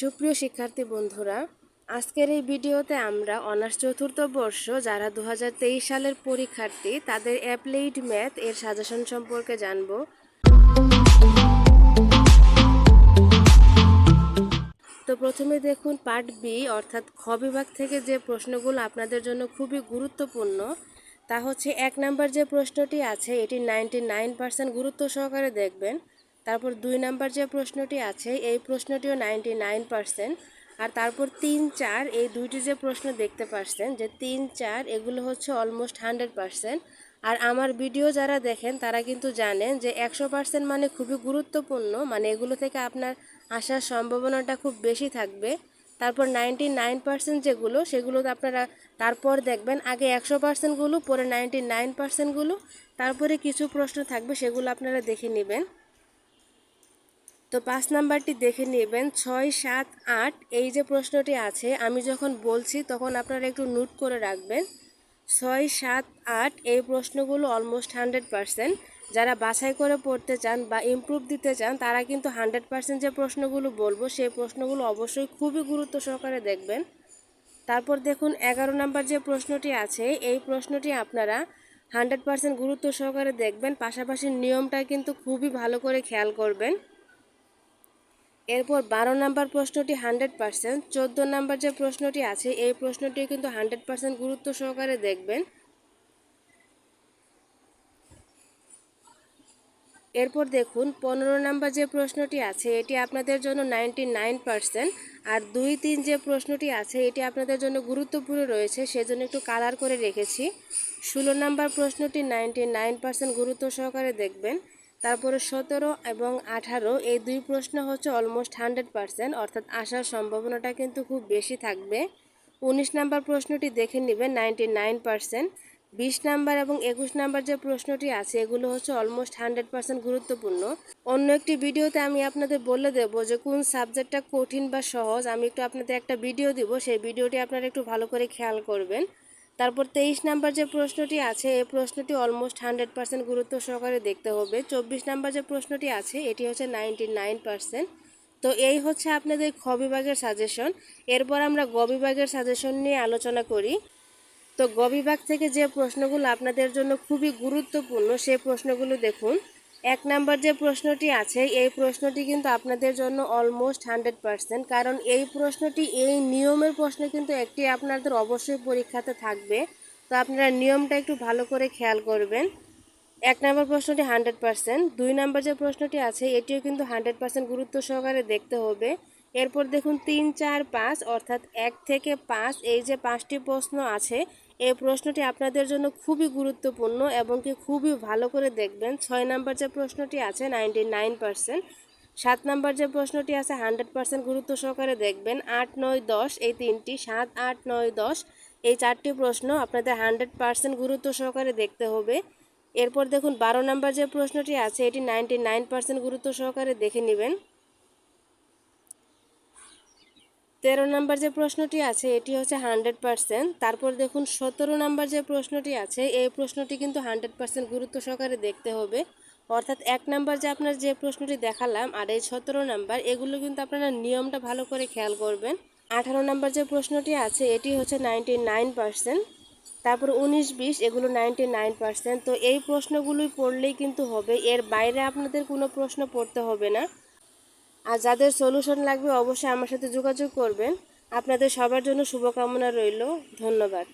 সুপ্রিয় শিক্ষার্থী বন্ধুরা, আজকের এই ভিডিওতে আমরা অনার্স চতুর্থ বর্ষ যারা দু হাজার তেইশ সালের পরীক্ষার্থী, তাদের অ্যাপ্লাইড ম্যাথ এর সাজেশন সম্পর্কে জানব। তো প্রথমে দেখুন পার্ট বি, অর্থাৎ খ বিভাগ থেকে যে প্রশ্নগুলো আপনাদের জন্য খুবই গুরুত্বপূর্ণ, তা হচ্ছে এক নাম্বার যে প্রশ্নটি আছে, এটি নাইনটি নাইন পার্সেন্ট গুরুত্ব সহকারে দেখবেন। তারপর দুই নাম্বার যে প্রশ্নটি আছে, এই প্রশ্নটিও নাইনটি নাইন আর তারপর তিন চার, এই দুইটি যে প্রশ্ন দেখতে পাচ্ছেন যে তিন চার, এগুলো হচ্ছে অলমোস্ট হান্ড্রেড পার্সেন্ট। আর আমার ভিডিও যারা দেখেন, তারা কিন্তু জানেন যে একশো পার্সেন্ট মানে খুবই গুরুত্বপূর্ণ মানে এগুলো থেকে আপনার আসার সম্ভাবনাটা খুব বেশি থাকবে। তারপর নাইনটি নাইন পার্সেন্ট যেগুলো, সেগুলো আপনারা তারপর দেখবেন, আগে একশো পার্সেন্টগুলো, পরে নাইনটি নাইন পার্সেন্টগুলো, তারপরে কিছু প্রশ্ন থাকবে, সেগুলো আপনারা দেখে নেবেন। তো পাঁচ নাম্বারটি দেখে নেবেন। ছয়, সাত, আট, এই যে প্রশ্নটি আছে, আমি যখন বলছি তখন আপনারা একটু নোট করে রাখবেন। ছয়, সাত, আট, এই প্রশ্নগুলো অলমোস্ট হান্ড্রেড পারসেন্ট যারা বাছাই করে পড়তে চান বা ইমপ্রুভ দিতে চান, তারা কিন্তু হান্ড্রেড পারসেন্ট যে প্রশ্নগুলো বলব, সেই প্রশ্নগুলো অবশ্যই খুবই গুরুত্ব সহকারে দেখবেন। তারপর দেখুন, এগারো নাম্বার যে প্রশ্নটি আছে, এই প্রশ্নটি আপনারা হান্ড্রেড পারসেন্ট গুরুত্ব সহকারে দেখবেন। পাশাপাশি নিয়মটা কিন্তু খুবই ভালো করে খেয়াল করবেন। এরপর বারো নাম্বার প্রশ্নটি হান্ড্রেড পার্সেন্ট, চোদ্দ নাম্বার যে প্রশ্নটি আছে, এই প্রশ্নটি কিন্তু হান্ড্রেড পার্সেন্ট গুরুত্ব সহকারে দেখবেন। এরপর দেখুন, পনেরো নাম্বার যে প্রশ্নটি আছে, এটি আপনাদের জন্য নাইনটি নাইন পার্সেন্ট, আর দুই তিন যে প্রশ্নটি আছে, এটি আপনাদের জন্য গুরুত্বপূর্ণ রয়েছে, সেজন্য একটু কালার করে রেখেছি। ষোলো নাম্বার প্রশ্নটি নাইনটি নাইন পার্সেন্ট গুরুত্ব সহকারে দেখবেন। তারপরে সতেরো এবং আঠারো, এই দুই প্রশ্ন হচ্ছে অলমোস্ট হান্ড্রেড পারসেন্ট অর্থাৎ আসার সম্ভাবনাটা কিন্তু খুব বেশি থাকবে। উনিশ নাম্বার প্রশ্নটি দেখে নেবেন নাইনটি নাইন পারসেন্ট বিশ নাম্বার এবং একুশ নাম্বার যে প্রশ্নটি আছে, এগুলো হচ্ছে অলমোস্ট হান্ড্রেড পার্সেন্ট গুরুত্বপূর্ণ। অন্য একটি ভিডিওতে আমি আপনাদের বলে দেবো যে কোন সাবজেক্টটা কঠিন বা সহজ। আমি একটু আপনাদের একটা ভিডিও দিব, সেই ভিডিওটি আপনারা একটু ভালো করে খেয়াল করবেন। তারপর তেইশ নাম্বার যে প্রশ্নটি আছে, এই প্রশ্নটি অলমোস্ট হান্ড্রেড পার্সেন্ট গুরুত্ব সহকারে দেখতে হবে। চব্বিশ নাম্বার যে প্রশ্নটি আছে, এটি হচ্ছে নাইনটি নাইন পার্সেন্ট তো এই হচ্ছে আপনাদের খ বিভাগের সাজেশন এরপর আমরা গ বিভাগের সাজেশন নিয়ে আলোচনা করি। তো গ বিভাগ থেকে যে প্রশ্নগুলো আপনাদের জন্য খুবই গুরুত্বপূর্ণ সেই প্রশ্নগুলো দেখুন। এক নাম্বার যে প্রশ্নটি আছে, এই প্রশ্নটি কিন্তু আপনাদের জন্য অলমোস্ট হান্ড্রেড পারসেন্ট কারণ এই প্রশ্নটি, এই নিয়মের প্রশ্ন কিন্তু একটি আপনাদের অবশ্যই পরীক্ষাতে থাকবে। তো আপনারা নিয়মটা একটু ভালো করে খেয়াল করবেন। এক নম্বর প্রশ্নটি হান্ড্রেড পারসেন্ট দুই নাম্বার যে প্রশ্নটি আছে, এটিও কিন্তু হান্ড্রেড পারসেন্ট গুরুত্ব সহকারে দেখতে হবে। এরপর দেখুন তিন, চার, পাঁচ, অর্থাৎ এক থেকে পাঁচ, এই যে পাঁচটি প্রশ্ন আছে, এই প্রশ্নটি আপনাদের জন্য খুবই গুরুত্বপূর্ণ এবং কি খুবই ভালো করে দেখবেন। ছয় নাম্বার যে প্রশ্নটি আছে নাইনটি নাইন পার্সেন্ট সাত নাম্বার যে প্রশ্নটি আছে হান্ড্রেড পার্সেন্ট গুরুত্ব সহকারে দেখবেন। আট, নয়, দশ, এই তিনটি, সাত, আট, নয়, দশ, এই চারটি প্রশ্ন আপনাদের হান্ড্রেড পার্সেন্ট গুরুত্ব সহকারে দেখতে হবে। এরপর দেখুন বারো নাম্বার যে প্রশ্নটি আছে, এটি নাইনটি নাইন পার্সেন্ট গুরুত্ব সহকারে দেখে নেবেন। তেরো নাম্বার যে প্রশ্নটি আছে, এটি হচ্ছে হান্ড্রেড পার্সেন্ট। তারপর দেখুন, সতেরো নাম্বার যে প্রশ্নটি আছে, এই প্রশ্নটি কিন্তু হান্ড্রেড পার্সেন্ট গুরুত্ব সহকারে দেখতে হবে। অর্থাৎ এক নাম্বার যে আপনার যে প্রশ্নটি দেখালাম আর এই সতেরো নাম্বার, এগুলো কিন্তু আপনারা নিয়মটা ভালো করে খেয়াল করবেন। আঠারো নাম্বার যে প্রশ্নটি আছে, এটি হচ্ছে নাইনটি নাইন পার্সেন্ট। তারপর উনিশ বিশ, এগুলো নাইনটি নাইন পার্সেন্ট। তো এই প্রশ্নগুলোই পড়লেই কিন্তু হবে। এর বাইরে আপনাদের কোনো প্রশ্ন পড়তে হবে না। আর যাদের সলিউশন লাগবে অবশ্যই আমার সাথে যোগাযোগ করবেন। আপনাদের সবার জন্য শুভকামনা রইল। ধন্যবাদ।